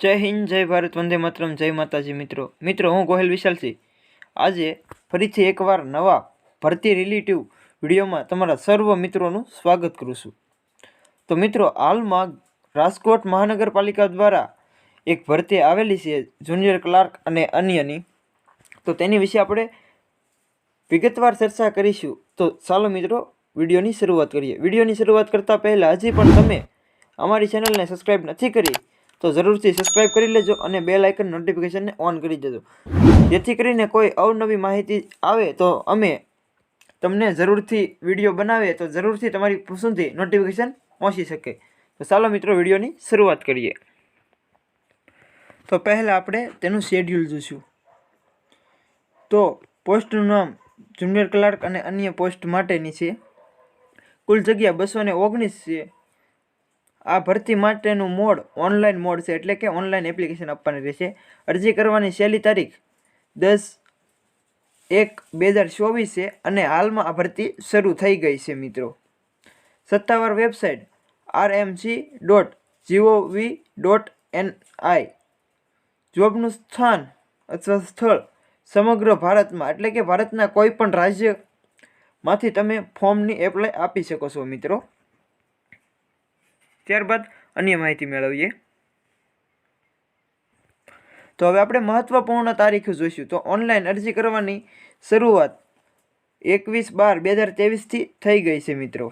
જય હિન્દ, જય ભારત, વંદે માતરમ, જય માતાજી મિત્રો. મિત્રો, હું ગોહિલ વિશાલસિંહ. આજે ફરીથી એકવાર નવા ભરતી રિલેટિવ વિડીયોમાં તમારા સર્વ મિત્રોનું સ્વાગત કરું છું. તો મિત્રો, હાલમાં રાજકોટ મહાનગરપાલિકા દ્વારા એક ભરતી આવેલી છે, જુનિયર ક્લાર્ક અને અન્યની. તો તેની વિશે આપણે વિગતવાર ચર્ચા કરીશું. તો ચાલો મિત્રો, વિડીયોની શરૂઆત કરીએ. વિડીયોની શરૂઆત કરતાં પહેલાં હજી પણ તમે અમારી ચેનલને સબસ્ક્રાઈબ નથી કરી તો જરૂરથી સબસ્ક્રાઇબ કરી લેજો અને બે લાઇકન નોટિફિકેશનને ઓન કરી દેજો. જેથી કરીને કોઈ અવનવી માહિતી આવે તો અમે તમને જરૂરથી વીડિયો બનાવીએ તો જરૂરથી તમારી સુધી નોટિફિકેશન પહોંચી શકે. તો ચાલો મિત્રો વિડીયોની શરૂઆત કરીએ. તો પહેલાં આપણે તેનું શેડ્યુલ જોઈશું તો પોસ્ટનું નામ જુનિયર ક્લાર્ક અને અન્ય પોસ્ટ માટેની છે. કુલ જગ્યા બસો ને ઓગણીસ છે. આ ભરતી માટેનું મોડ ઓનલાઈન મોડ છે એટલે કે ઓનલાઈન એપ્લિકેશન આપવાની રહેશે. અરજી કરવાની છેલ્લી તારીખ દસ એક બે હજાર ચોવીસ છે અને હાલમાં આ ભરતી શરૂ થઈ ગઈ છે મિત્રો. સત્તાવાર website R M C dot G O V dot N I. જોબનું સ્થાન અથવા સ્થળ સમગ્ર ભારતમાં એટલે કે ભારતના કોઈ પણ રાજ્યમાંથી તમે ફોર્મની એપ્લાય આપી શકો છો મિત્રો. ત્યારબાદ અન્ય માહિતી મેળવીએ. તો હવે આપણે મહત્વપૂર્ણ તારીખો જોઈશું. તો ઓનલાઈન અરજી કરવાની શરૂઆત એકવીસ બાર બે હજાર ત્રેવીસથી થઈ ગઈ છે મિત્રો.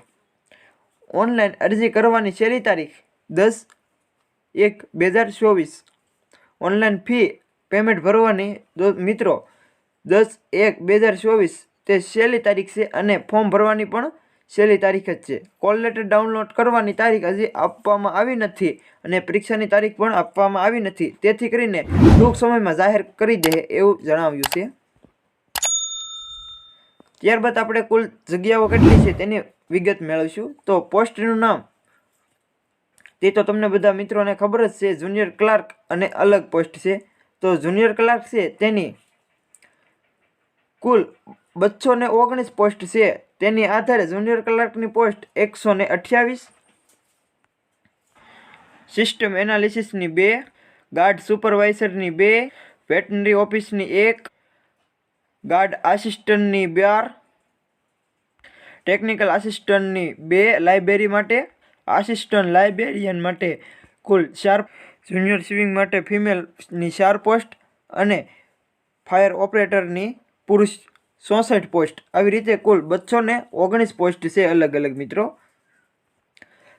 ઓનલાઈન અરજી કરવાની છેલ્લી તારીખ દસ એક બે હજાર ચોવીસ. ઓનલાઈન ફી પેમેન્ટ ભરવાની મિત્રો દસ એક બે હજાર ચોવીસ તે છેલ્લી તારીખ છે અને ફોર્મ ભરવાની પણ છેલ્લી તારીખ જ છે. કોલ લેટર ડાઉનલોડ કરવાની તારીખ હજી આપવામાં આવી નથી અને પરીક્ષાની તારીખ પણ આપવામાં આવી નથી. તેથી કરીને ટૂંક સમયમાં જાહેર કરી દે એવું જણાવ્યું છે. ત્યારબાદ આપણે કુલ જગ્યાઓ કેટલી છે તેની વિગત મેળવીશું. તો પોસ્ટનું નામ. તે તો તમને બધા મિત્રોને ખબર જ છે, જુનિયર ક્લાર્ક અને અલગ પોસ્ટ છે. તો જુનિયર ક્લાર્ક છે તેની કુલ બસો ને ઓગણીસ પોસ્ટ છે. તેની આધારે જુનિયર ક્લાર્કની પોસ્ટ એકસો ને અઠ્યાવીસ. સિસ્ટમ એનાલિસિસની બે. ગાર્ડ સુપરવાઇઝરની બે. વેટનરી ઓફિસની એક. ગાર્ડ આસિસ્ટન્ટની બાર. ટેકનિકલ આસિસ્ટન્ટની બે લાઇબ્રેરી માટે. આસિસ્ટન્ટ લાઇબ્રેરિયન માટે કુલ ચાર. જુનિયર સ્વિમિંગ માટે ફિમેલની ચાર પોસ્ટ અને ફાયર ઓપરેટરની પુરુષ ચોસઠ પોસ્ટ. આવી રીતે કુલ બસો ને ઓગણીસ પોસ્ટ છે અલગ અલગ મિત્રો.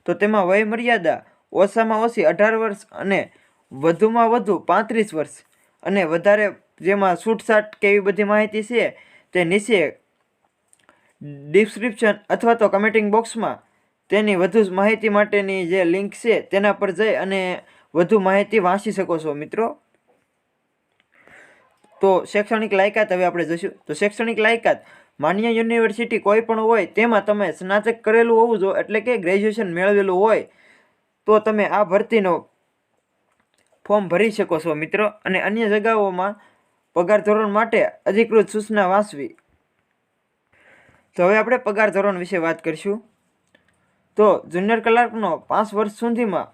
તો તેમાં વય મર્યાદા ઓછામાં ઓછી અઢાર વર્ષ અને વધુમાં વધુ પાંત્રીસ વર્ષ. અને વધારે જેમાં છૂટછાટ કે એવી બધી માહિતી છે તે નીચે ડિસ્ક્રિપ્શન અથવા તો કમેન્ટિંગ બોક્સમાં તેની વધુ માહિતી માટેની જે લિંક છે તેના પર જઈ અને વધુ માહિતી વાંચી શકો છો મિત્રો. તો શૈક્ષણિક લાયકાત હવે આપણે જોઈશું. તો શૈક્ષણિક લાયકાત, માન્ય યુનિવર્સિટી કોઈ પણ હોય, તેમાં તમે સ્નાતક કરેલું હોવું જોઈએ એટલે કે ગ્રેજ્યુએશન મેળવેલું હોય, તો તમે આ ભરતીનો ફોર્મ ભરી શકો છો મિત્રો. અને અન્ય જગાઓમાં પગાર ધોરણ માટે અધિકૃત સૂચના વાંચવી. તો હવે આપણે પગાર ધોરણ વિશે વાત કરીશું. તો જુનિયર ક્લાર્કનો પાંચ વર્ષ સુધીમાં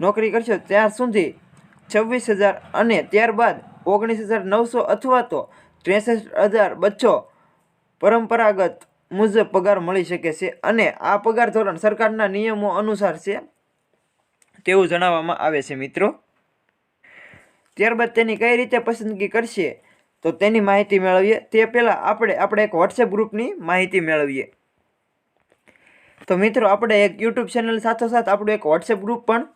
નોકરી કરશો, ત્યાર સુધી છવ્વીસ હજાર અને ત્યારબાદ ઓગણીસ હજાર નવસો અથવા તો ત્રેસઠ હજાર બચ્ચો પરંપરાગત મુજબ પગાર મળી શકે છે અને આ પગાર ધોરણ સરકારના નિયમો અનુસાર છે તેવું જણાવવામાં આવે છે, મિત્રો. ત્યારબાદ તેની કઈ રીતે પસંદગી કરશે તો તેની માહિતી મેળવીએ. તે પહેલાં આપણે આપણે એક વોટ્સએપ ગ્રુપની માહિતી મેળવીએ. તો મિત્રો, આપણે એક યુટ્યુબ ચેનલ સાથોસાથ આપણું એક વોટ્સએપ ગ્રુપ પણ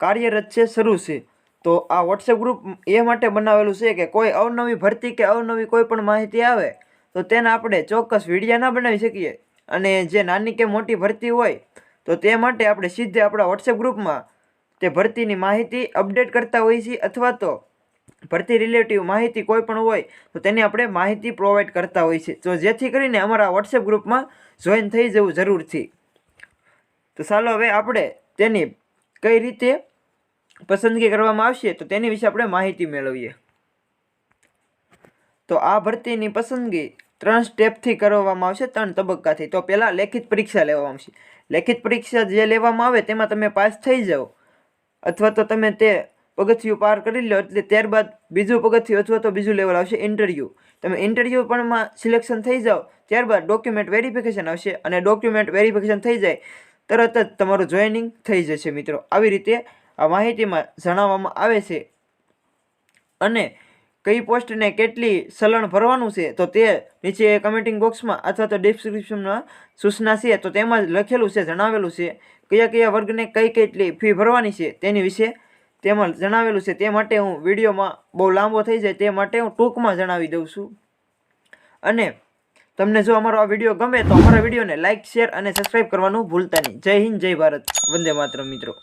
કાર્યરત છે, શરૂ છે. તો આ વોટ્સએપ ગ્રુપ એ માટે બનાવેલું છે કે કોઈ અવનવી ભરતી કે અવનવી કોઈ પણ માહિતી આવે, તો તેને આપણે ચોક્કસ વિડીયા ના બનાવી શકીએ. અને જે નાની કે મોટી ભરતી હોય, તો તે માટે આપણે સીધે આપણા વોટ્સએપ ગ્રુપમાં તે ભરતીની માહિતી અપડેટ કરતા હોઈએ છીએ, અથવા તો ભરતી રિલેટિવ માહિતી કોઈ પણ હોય, તો તેની આપણે માહિતી પ્રોવાઈડ કરતા હોઈએ છીએ. તો જેથી કરીને અમારા વોટ્સએપ ગ્રુપમાં જોઈન થઈ જવું જરૂરથી તો ચાલો હવે આપણે તેની કઈ રીતે પસંદગી કરવામાં આવશે, તો તેની વિશે આપણે માહિતી મેળવીએ. તો આ ભરતીની પસંદગી ત્રણ સ્ટેપથી કરવામાં આવશે, ત્રણ તબક્કાથી. તો પહેલાં લેખિત પરીક્ષા લેવામાં આવશે. લેખિત પરીક્ષા જે લેવામાં આવે તેમાં તમે પાસ થઈ જાઓ, અથવા તો તમે તે પગથિયું પાર કરી લો, એટલે ત્યારબાદ બીજું પગથિયું અથવા તો બીજું લેવલ આવશે ઇન્ટરવ્યૂ તમે ઇન્ટરવ્યૂ પણમાં સિલેક્શન થઈ જાઓ, ત્યારબાદ ડોક્યુમેન્ટ વેરિફિકેશન આવશે, અને ડોક્યુમેન્ટ વેરિફિકેશન થઈ જાય, તરત જ તમારું જોઈનિંગ થઈ જશે મિત્રો. આવી રીતે આ માહિતીમાં જણાવવામાં આવે છે. અને કઈ પોસ્ટને કેટલી સલણ ભરવાનું છે, તો તે નીચે કમેન્ટિંગ બોક્સમાં અથવા તો ડિસ્ક્રિપ્શનમાં સૂચના છે, તો તેમાં લખેલું છે, જણાવેલું છે કયા કયા વર્ગને કઈ કેટલી ફી ભરવાની છે તેની વિશે તેમાં જણાવેલું છે. તે માટે હું વિડીયોમાં બહુ લાંબો થઈ જાય તે માટે હું ટૂંકમાં જણાવી દઉં છું. અને તમને જો અમારો આ વીડિયો ગમે તો અમારા વિડીયોને લાઇક શેર અને સબસ્ક્રાઈબ કરવાનું ભૂલતા નહીં. જય હિન્દ, જય ભારત. વંદે માત્ર મિત્રો.